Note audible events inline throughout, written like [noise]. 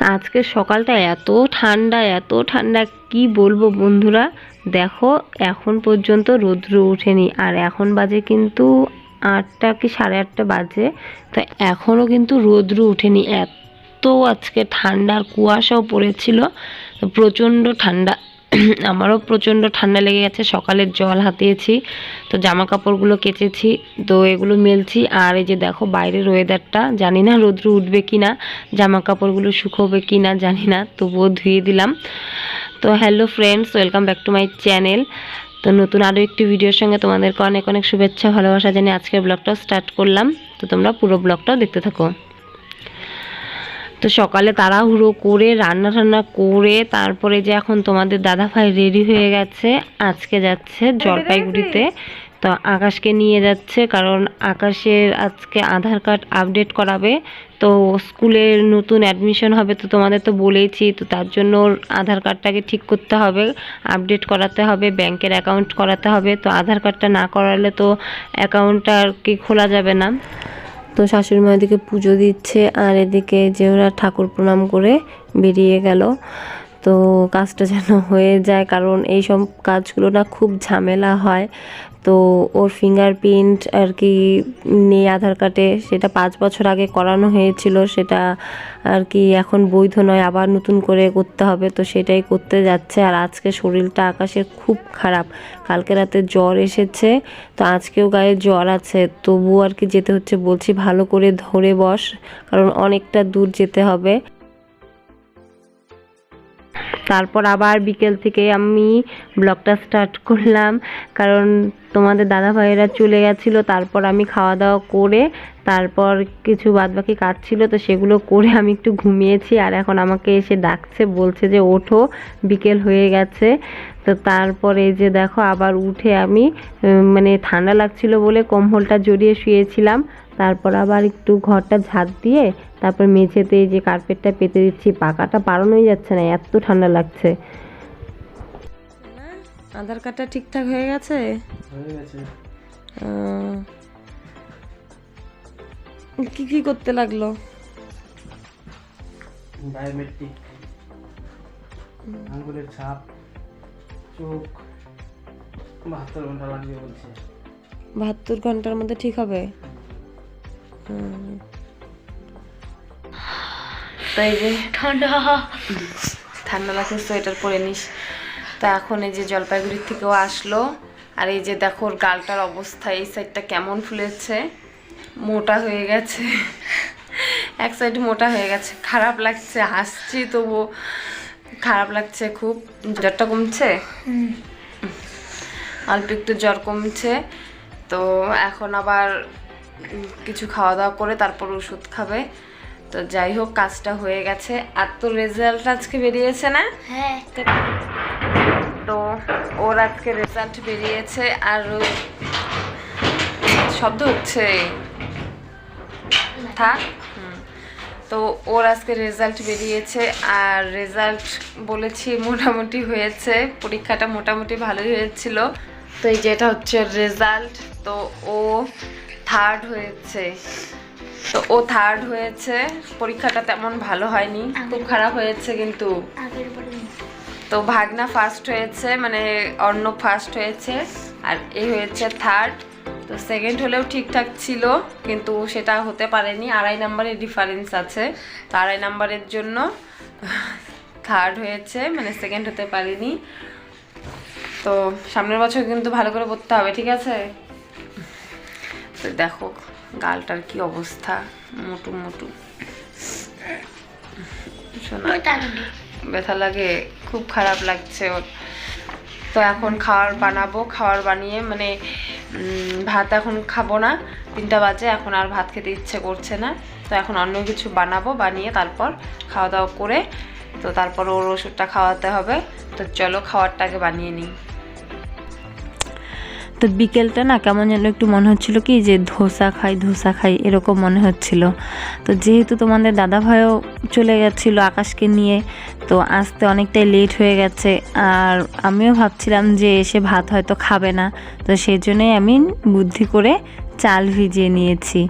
আজকে সকালটা এত ঠান্ডা এত ঠান্ডা, কি বলব বন্ধুরা? দেখো, এখন পর্যন্ত রৌদ্র ওঠেনি, আর এখন বাজে কিন্তু আটটা কি সাড়ে আটটা বাজে, তো এখনও কিন্তু রৌদ্র ওঠেনি। এত আজকে ঠান্ডার কুয়াশাও পড়েছিল প্রচণ্ড ঠান্ডা। [clears throat] আমারও প্রচণ্ড ঠান্ডা লেগে গেছে, সকালের জল হাতিয়েছি, তো জামা কাপড়গুলো কেচেছি, তো এগুলো মেলছি। আর এই যে দেখো বাইরের ওয়েদারটা জানি না রৌদ্র উঠবে কি না জামা কাপড়গুলো শুকোবে কি না জানি না, তবুও ধুয়ে দিলাম। তো hello friends welcome back to my channel তো নতুন আরও একটি ভিডিওর সঙ্গে তোমাদেরকে অনেক অনেক শুভেচ্ছা, ভালোবাসা জানিয়ে আজকের ব্লগটা স্টার্ট করলাম। তো তোমরা পুরো ব্লগটাও দেখতে থাকো। তো সকালে তাড়াহুড়ো করে রান্না টান্না করে তারপরে যে এখন তোমাদের দাদা ভাই রেডি হয়ে গেছে আজকে যাচ্ছে জলপাইগুড়িতে। তো আকাশকে নিয়ে যাচ্ছে কারণ আকাশের আজকে আধার কার্ড আপডেট করাবে। তো স্কুলের নতুন অ্যাডমিশন হবে তো তোমাদের তো বলেইছি তো তার জন্য ওর আধার কার্ডটাকে ঠিক করতে হবে আপডেট করাতে হবে ব্যাংকের অ্যাকাউন্ট করাতে হবে। তো আধার কার্ডটা না করালে তো অ্যাকাউন্টটা আর কি খোলা যাবে না। তো শাশুড়ি মা এদিকে পুজো দিচ্ছে, আর এদিকে যে ওরা ঠাকুর প্রণাম করে বেরিয়ে গেল। তো কাজটা যেন হয়ে যায়, কারণ এই সব কাজগুলো না খুব ঝামেলা হয়। তো ওর ফিঙ্গারপ্রিন্ট আর কি নেই আধার কার্ডে সেটা পাঁচ বছর আগে করানো হয়েছিল, সেটা আর কি এখন বৈধ নয়, আবার নতুন করে করতে হবে, তো সেটাই করতে যাচ্ছে। আর আজকে শরীরটা আকাশের খুব খারাপ, কালকে রাতে জ্বর এসেছে, তো আজকেও গায়ে জ্বর আছে, তবুও আর কি যেতে হচ্ছে। বলছি ভালো করে ধরে বস, কারণ অনেকটা দূর যেতে হবে। তারপর আবার বিকেল থেকে আমি ব্লগটা স্টার্ট করলাম। কারণ তোমাদের দাদা ভাইয়েরা চলে গেছিল, তারপর আমি খাওয়া দাওয়া করে, তারপর কিছু বাদবাকি কাজ ছিল, তো সেগুলো করে আমি একটু ঘুমিয়েছি। আর এখন আমাকে এসে ডাকছে, বলছে যে ওঠো, বিকেল হয়ে গেছে। তো তারপরে যে দেখো আবার উঠে আমি মানে ঠান্ডা লাগছিল বলে কম্বলটা জড়িয়ে শুয়েছিলাম। তারপর আবার একটু ঘরটা ঝাঁট দিয়ে তারপর মেঝেতে এই যে কার্পেটটা পেতে দিচ্ছি। পাকাটা পারানোই যাচ্ছে না এত ঠান্ডা লাগছে। আধার কার্ডটা ঠিকঠাক হয়ে গেছে? হয়ে গেছে। কি কি করতে লাগল? বায়োমেট্রিক। আঙ্গুলের ছাপ। চোখ বাহাত্তর ঘণ্টা লাগবে বলছে। বাহাত্তর ঘণ্টার মধ্যে ঠিক হবে? তাই যে ঠান্ডা। ঠান্ডা লাগছে সোয়েটার পরে নিস। তা এখন এই যে জলপাইগুড়ির থেকেও আসলো। আর এই যে দেখো ওর গালটার অবস্থা এই সাইডটা কেমন ফুলেছে। মোটা হয়ে গেছে। এক সাইড মোটা হয়ে গেছে। খারাপ লাগছে হাসছি তবু খারাপ লাগছে খুব জ্বরটা কমছে? অল্প একটু জ্বর কমছে তো এখন আবার কিছু খাওয়া দাওয়া করে তারপর ওষুধ খাবে। তো যাই হোক কাজটা হয়ে গেছে। আর তো রেজাল্ট আজকে বেরিয়েছে না? হ্যাঁ। তো ওর আজকে রেজাল্ট বেরিয়েছে আর শব্দ হচ্ছে থাক। হুম। তো ওর আজকে রেজাল্ট বেরিয়েছে আর রেজাল্ট বলেছি মোটামুটি হয়েছে। পরীক্ষাটা মোটামুটি ভালোই হয়েছিল। তো এই যে এটা হচ্ছে রেজাল্ট তো ও থার্ড হয়েছে। তো ও থার্ড হয়েছে। পরীক্ষাটা তেমন ভালো হয়নি খুব খারাপ হয়েছে কিন্তু। তো ভাগনা ফার্স্ট হয়েছে মানে অন্য ফার্স্ট হয়েছে আর এ হয়েছে থার্ড তো সেকেন্ড হলেও ঠিকঠাক ছিল কিন্তু সেটা হতে পারেনি। আড়াই নাম্বারের ডিফারেন্স আছে। তো আড়াই নাম্বারের জন্য থার্ড হয়েছে মানে সেকেন্ড হতে পারেনি। তো সামনের বছর কিন্তু ভালো করে পড়তে হবে ঠিক আছে? তো দেখো গালটার কি অবস্থা মোটু মোটু। শোনা ব্যথা লাগে খুব খারাপ লাগছে ওর। তো এখন খাওয়ার বানাবো খাওয়ার বানিয়ে মানে ভাত এখন খাব না। তিনটা বাজে, এখন আর ভাত খেতে ইচ্ছে করছে না। তো এখন অন্য কিছু বানাবো, বানিয়ে তারপর খাওয়া দাওয়া করে, তো তারপর ওর ওষুধটা খাওয়াতে হবে। তো চলো খাওয়ারটাকে বানিয়ে নিই। তো বিকেলটা না কেমন যেন একটু মনে হচ্ছিল কি যে ধোসা খাই ধোসা খাই, এরকম মনে হচ্ছিল। তো যেহেতু তোমাদের দাদা ভাইও চলে গেছিল আকাশকে নিয়ে, তো আসতে অনেকটাই লেট হয়ে গেছে। আর আমিও ভাবছিলাম যে এসে ভাত হয়তো খাবে না, তো সেই জন্যই আমি বুদ্ধি করে চাল ভিজিয়ে নিয়েছি।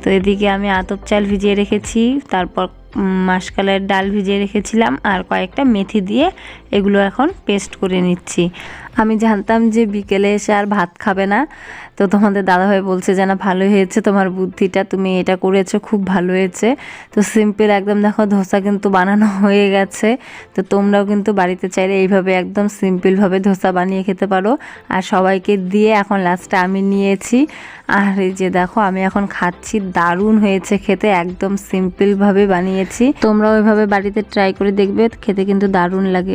তো এদিকে আমি আতপ চাল ভিজিয়ে রেখেছি, তারপর মাসকালের ডাল ভিজিয়ে রেখেছিলাম, আর কয়েকটা মেথি দিয়ে এগুলো এখন পেস্ট করে নিচ্ছি। আমি জানতাম যে বিকেলে এসে আর ভাত খাবে না। তো তোমাদের দাদাভাই বলছে যে, না ভালো হয়েছে তোমার বুদ্ধিটা, তুমি এটা করেছ, খুব ভালো হয়েছে। তো সিম্পল একদম দেখো, ধোসা কিন্তু বানানো [laughs] হয়ে গেছে। তো তোমরাও কিন্তু বাড়িতে চাইলে এইভাবে একদম সিম্পলভাবে ধোসা বানিয়ে খেতে পারো। আর সবাইকে দিয়ে এখন লাস্টে আমি নিয়েছি। আর এই যে দেখো, আমি এখন খাচ্ছি, দারুণ হয়েছে খেতে, একদম সিম্পলভাবে বানিয়েছি। তোমরাও এভাবে বাড়িতে ট্রাই করে দেখবে, খেতে কিন্তু দারুণ লাগে।